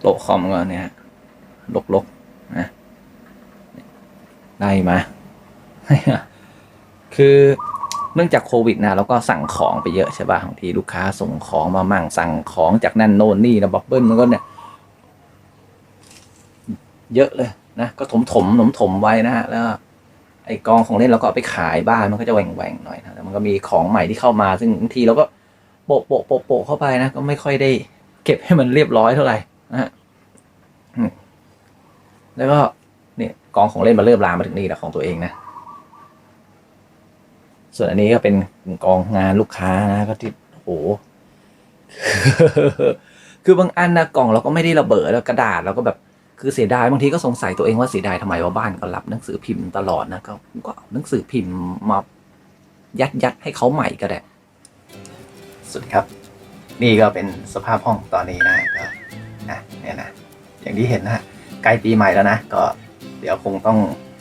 โต๊ะคอมก็เนี่ยลกๆนะได้มา คือเนื่องจากโควิดนะเราก็สั่งของไปเยอะใช่ป่ะบางทีลูกค้าส่งของมามั่งสั่งของจากนั่นโน่นนี่นะบับเบิ้ลมันก็เนี่ย เยอะเลยนะก็ถมถมถมถมไว้นะฮะแล้ว ไอ้กองของเล่นเราก็เอาไปขายบ้านมันก็จะแหว่งแหว่งหน่อยนะแต่มันก็มีของใหม่ที่เข้ามา ซึ่งบางทีเราก็โปะโปะโปะโปะเข้าไปนะก็ไม่ค่อยได้ เก็บให้มันเรียบร้อยเท่าไหร่ นะฮะแล้วก็เนี่ยกองของเล่นมาเริ่มลามมาถึงนี่แหละของตัวเองนะ ส่วนอันนี้ก็เป็นกองงานลูกค้านะก็ที่โอ้โหคือบางอันนะกล่องเราก็ไม่ได้ระเบิดแล้วกระดาษเราก็แบบคือเสียดายบางทีก็สงสัยตัวเองว่าเสียดายทำไมว่าบ้านก็รับหนังสือพิมพ์ตลอดนะก็ก็หนังสือพิมพ์มายัดยัดให้เขาใหม่ก็ได้สวัสดีครับ นี่ก็เป็นสภาพห้องตอนนี้นะก็ นะเนี่ยนะอย่างที่เห็นนะฮะใกล้ปีใหม่แล้วนะก็เดี๋ยวคงต้อง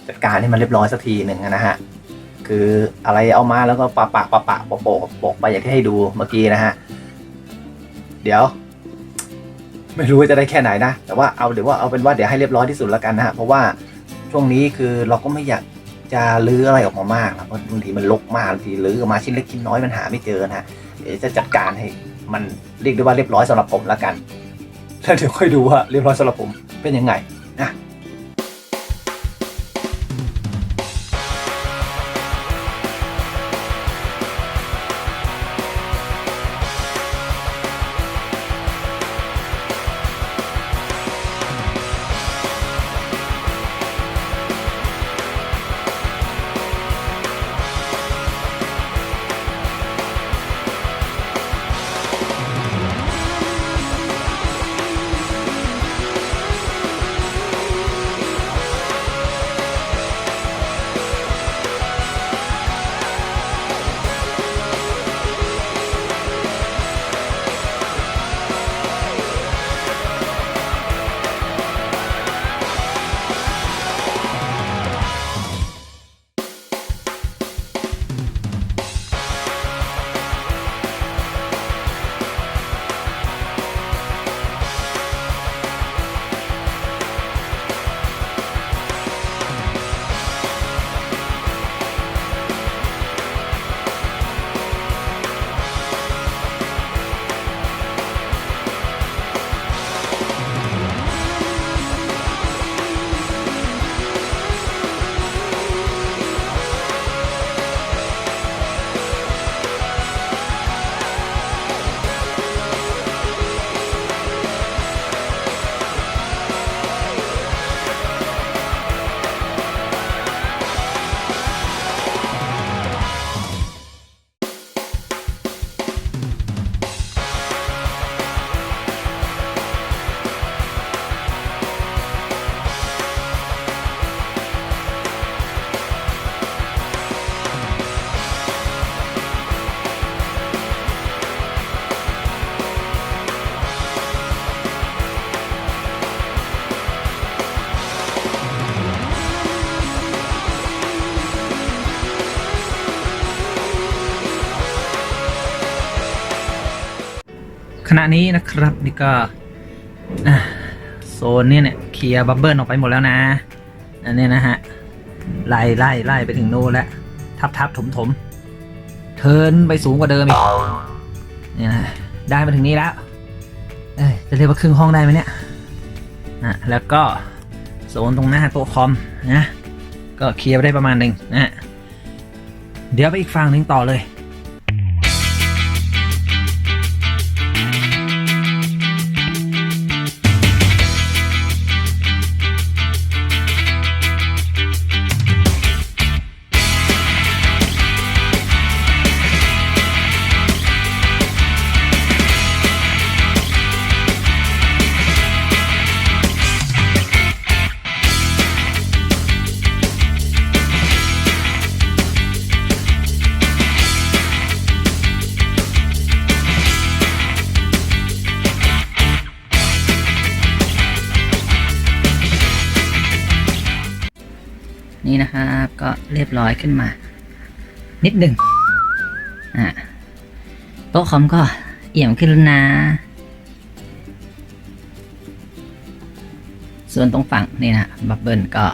จัดการให้มันเรียบร้อยสักทีหนึ่งนะฮะคืออะไรเอามาแล้วก็ปะปะปะปะโปะโปะโปะไปอย่างที่ให้ดูเมื่อกี้นะฮะเดี๋ยว ไม่รู้ว่าจะได้แค่ไหนนะ แต่ว่าเอาเดี๋ยวว่าเอาเป็นว่าเดี๋ยวให้เรียบร้อยที่สุดแล้วกันนะฮะเพราะว่าช่วงนี้คือเราก็ไม่อยากจะลื้ออะไรออกมามากนะเพราะบางทีมันลกมากบางทีลื้อออกมาชิ้นเล็กชิ้นน้อยมันหาไม่เจอนะฮะเดี๋ยวจะจัดการให้มันเรียกได้ว่าเรียบร้อยสำหรับผมแล้วกัน แล้วเดี๋ยวค่อยดูว่าเรียบร้อยสำหรับผมเป็นยังไงนะ ขณะนี้นะครับนี่ก็โซนนี่เนี่ยเคลียร์บับเบิลออกไปหมดแล้วนะ อันนี้นะฮะ ไล่ไล่ไล่ไปถึงโน่นแล้ว ทับทับถมถมเทินไปสูงกว่าเดิมอีกเนี่ยนะได้มาถึงนี้แล้วเอจะเรียกว่าครึ่งห้องได้ไหมเนี่ยนะแล้วก็โซนตรงหน้าโต๊ะคอมนะก็เคลียร์ไปได้ประมาณหนึ่งนะเดี๋ยวไปอีกฝั่งหนึ่งต่อเลย นี่นะครับก็เรียบร้อยขึ้นมา นิดหนึ่งอะโต๊ะคอมก็เอี่ยมขึ้นแล้วนะ ส่วนตรงฝั่งนี่นะบับเบิลก็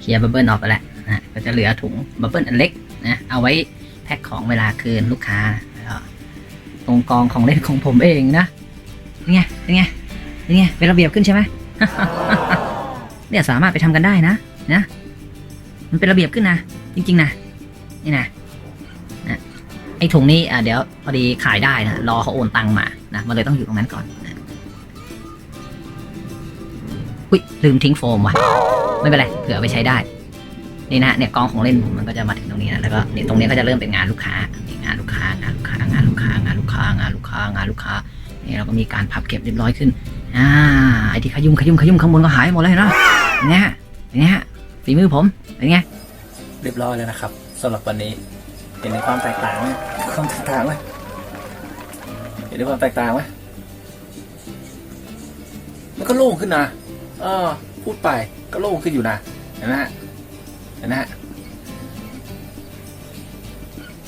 เคลียร์บับเบิลออกไปแล้วนะก็จะเหลือถุงบับเบิลอันเล็กนะเอาไว้แพ็คของเวลาคืนลูกค้าตรงกองของเล่นของผมเองนะเป็นไงเป็นไงเป็นไงเป็นระเบียบขึ้นใช่ไหมเนี่ยสามารถไปทำกันได้นะ นะ มันเป็นระเบียบขึ้นนะ จริง ๆ นะ นี่นะนะไอ้ถุงนี้อะเดี๋ยวพอดีขายได้นะรอเขาโอนตังมานะมันเลยต้องอยู่ตรงนั้นก่อนนะอุ้ยลืมทิ้งโฟมว่ะ ไม่เป็นไรเผื่อไปใช้ได้ นี่นะเนี่ยกองของเล่นผมมันก็จะมาถึงตรงนี้นะแล้วก็เนี่ยตรงนี้ก็จะเริ่มเป็นงานลูกค้างานลูกค้างานลูกค้างานลูกค้างานลูกค้างานลูกค้างานลูกค้านี่เราก็มีการพับเก็บเรียบร้อยขึ้นอ่าไอ้ที่ขยุ่มขยุ่มขยุ่มข้างบนก็หายหมดเลยเนาะเนไงฮะเนไงฮะ ฝีมือผม เป็นไง เรียบร้อยแล้วนะครับสำหรับวันนี้เห็นในความแตกต่างไหมความแตกต่างไหมเห็นในความแตกต่างไหมมันก็โล่งขึ้นนะเออพูดไปก็โล่งขึ้นอยู่นะเห็นไหมฮะเห็นไหมฮะ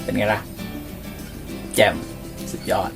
เป็นไงล่ะ แจ่มสุดยอด